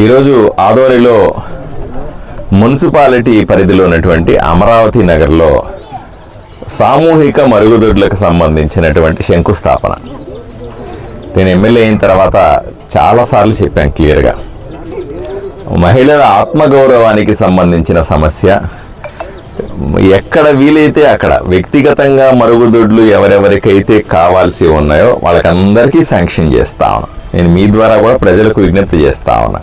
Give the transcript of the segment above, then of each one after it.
ఈరోజు ఆదోనిలో మున్సిపాలిటీ పరిధిలో ఉన్నటువంటి అమరావతి నగర్లో సామూహిక మరుగుదొడ్లకు సంబంధించినటువంటి శంకుస్థాపన. నేను ఎమ్మెల్యే అయిన తర్వాత చాలాసార్లు చెప్పాను క్లియర్గా. మహిళల ఆత్మగౌరవానికి సంబంధించిన సమస్య ఎక్కడ వీలైతే అక్కడ వ్యక్తిగతంగా మరుగుదొడ్లు ఎవరెవరికైతే కావాల్సి ఉన్నాయో వాళ్ళకందరికీ శాంక్షన్ చేస్తా ఉన్నా. నేను మీ ద్వారా కూడా ప్రజలకు విజ్ఞప్తి చేస్తా ఉన్నా.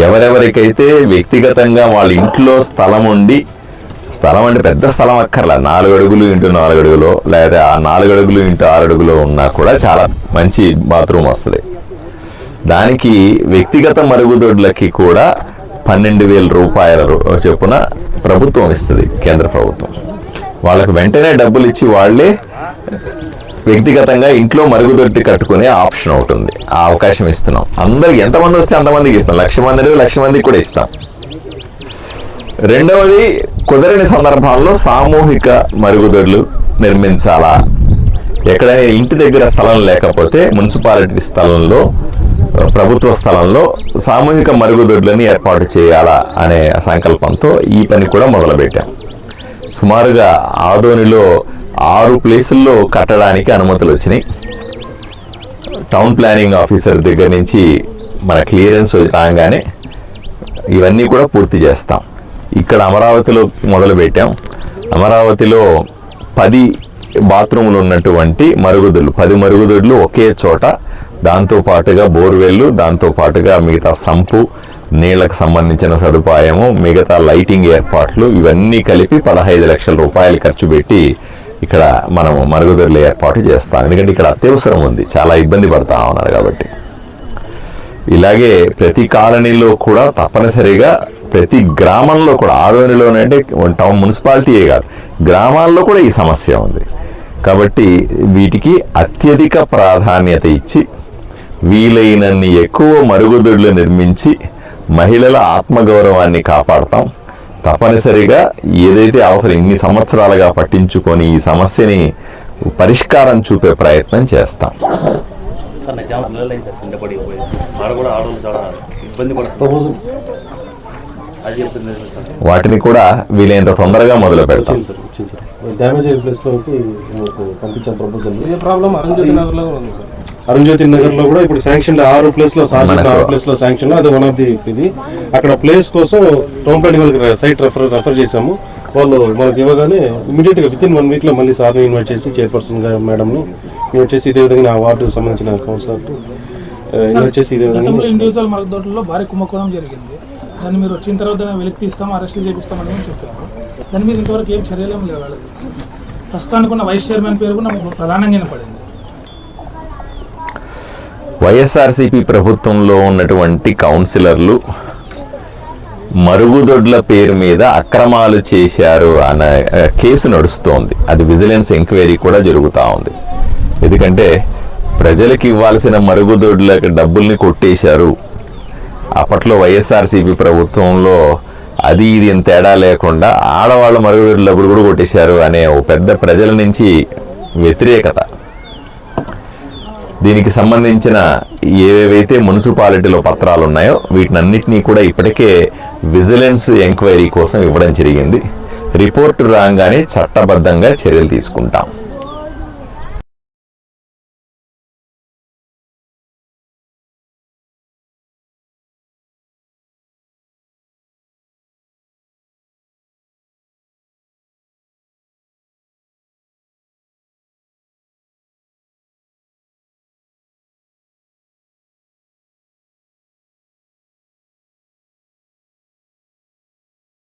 ఎవరెవరికైతే వ్యక్తిగతంగా వాళ్ళ ఇంట్లో స్థలం ఉండి స్థలం అంటే పెద్ద స్థలం అక్కర్లా నాలుగు అడుగులు ఇంటూ నాలుగు అడుగులో లేదా ఆ నాలుగు అడుగులు ఇంటూ ఆరు అడుగులో ఉన్నా కూడా చాలా మంచి బాత్రూమ్ వస్తుంది. దానికి వ్యక్తిగత మరుగుదొడ్లకి కూడా పన్నెండు వేల రూపాయల చొప్పున ప్రభుత్వం ఇస్తుంది కేంద్ర ప్రభుత్వం. వాళ్ళకు వెంటనే డబ్బులు ఇచ్చి వాళ్ళే వ్యక్తిగతంగా ఇంట్లో మరుగుదొడ్డి కట్టుకునే ఆప్షన్ ఒకటి ఉంది. ఆ అవకాశం ఇస్తున్నాం. అందరికి ఎంతమంది వస్తే అంతమందికి ఇస్తాం. లక్ష మంది లక్ష మందికి కూడా ఇస్తాం. రెండవది కుదరని సందర్భాల్లో సామూహిక మరుగుదొడ్లు నిర్మించాలా? ఎక్కడైనా ఇంటి దగ్గర స్థలం లేకపోతే మున్సిపాలిటీ స్థలంలో ప్రభుత్వ స్థలంలో సామూహిక మరుగుదొడ్లని ఏర్పాటు చేయాలా అనే సంకల్పంతో ఈ పని కూడా మొదలుపెట్టాం. సుమారుగా ఆదోనిలో ఆరు ప్లేసుల్లో కట్టడానికి అనుమతులు వచ్చినాయి టౌన్ ప్లానింగ్ ఆఫీసర్ దగ్గర నుంచి మన క్లియరెన్స్ రాగానే ఇవన్నీ కూడా పూర్తి చేస్తాం. ఇక్కడ అమరావతిలో మొదలు పెట్టాం. అమరావతిలో పది బాత్రూములు ఉన్నటువంటి మరుగుదొడ్లు పది మరుగుదొడ్లు ఒకే చోట. దాంతో పాటుగా బోర్వెల్లు దాంతో పాటుగా మిగతా సంపు నీళ్ళకు సంబంధించిన సదుపాయము మిగతా లైటింగ్ ఏర్పాట్లు ఇవన్నీ కలిపి పదహైదు లక్షల రూపాయలు ఖర్చు పెట్టి ఇక్కడ మనం మరుగుదొడ్లు ఏర్పాటు చేస్తాం. ఎందుకంటే ఇక్కడ అత్యవసరం ఉంది. చాలా ఇబ్బంది పడతా ఉన్నారు కాబట్టి. ఇలాగే ప్రతి కాలనీలో కూడా తప్పనిసరిగా ప్రతి గ్రామంలో కూడా ఆదోనిలోనే అంటే టౌన్ మున్సిపాలిటీయే కాదు గ్రామాల్లో కూడా ఈ సమస్య ఉంది. కాబట్టి వీటికి అత్యధిక ప్రాధాన్యత ఇచ్చి వీలైనన్ని ఎక్కువ మరుగుదొడ్లు నిర్మించి మహిళల ఆత్మగౌరవాన్ని కాపాడతాం. తప్పనిసరిగా ఏదైతే అవసరం ఇన్ని సంవత్సరాలుగా పట్టించుకొని ఈ సమస్యని పరిష్కారం చూపే ప్రయత్నం చేస్తాం. వాటిని కూడా వీలైనంత తొందరగా మొదలు పెడతాం. డ్యామేజ్ అయిన ప్రపోజల్ ప్రాబ్లం నగర్లో ఉంది అరుణ్జ్యోతి నగర్లో కూడా ఇప్పుడు శాంక్షన్ ఆరు ప్లేస్లో ఆరు ప్లేస్లో శాంక్షన్ అది వన్ ఆఫ్ ది ఇది. అక్కడ ప్లేస్ కోసం టౌన్ ప్లానింగ్ వాళ్ళకి సైట్ రెఫర్ రెఫర్ చేసాము వాళ్ళు మనకి ఇవ్వగానే ఇమీడియట్గా విత్ ఇన్ వన్ వీక్లో మళ్ళీ సార్ ఇన్వైట్ చేసి చైర్పర్సన్గా మేడం ని ఇన్వైట్ చేసి ఇదే విధంగా నా వార్డు సంబంధించిన కౌన్సిలర్ ఇన్వైట్ చేసి ఇదే విధంగా ఇండివిజువల్ మరుగుదొడ్లలో భారీ కుంభకోణం జరిగింది. దాన్ని మీరు వచ్చిన తర్వాత దాన్ని వెలికి తీస్తాం అరెస్టులు చేపిస్తామని చెప్పారు. దాని మీద ఇంతవరకు ఏం చర్యలు వాళ్ళకి ప్రస్తుతానికి ఉన్న వైస్ చైర్మన్ పేరు కూడా ప్రధానంగా పడింది. వైఎస్ఆర్సీపీ ప్రభుత్వంలో ఉన్నటువంటి కౌన్సిలర్లు మరుగుదొడ్ల పేరు మీద అక్రమాలు చేశారు అనే కేసు నడుస్తోంది. అది విజిలెన్స్ ఎంక్వైరీ కూడా జరుగుతూ ఉంది. ఎందుకంటే ప్రజలకు ఇవ్వాల్సిన మరుగుదొడ్లకు డబ్బుల్ని కొట్టేశారు. అప్పట్లో వైఎస్ఆర్సీపీ ప్రభుత్వంలో అది ఇది అని తేడా లేకుండా ఆడవాళ్ళ మరుగుదొడ్ల డబ్బులు కూడా కొట్టేశారు అనే ఓ పెద్ద ప్రజల నుంచి వ్యతిరేకత. దీనికి సంబంధించిన ఏవేవైతే మున్సిపాలిటీలో పత్రాలు ఉన్నాయో వీటినన్నిటినీ కూడా ఇప్పటికే విజిలెన్స్ ఎంక్వైరీ కోసం ఇవ్వడం జరిగింది. రిపోర్టు రాగానే చట్టబద్ధంగా చర్యలు తీసుకుంటాం.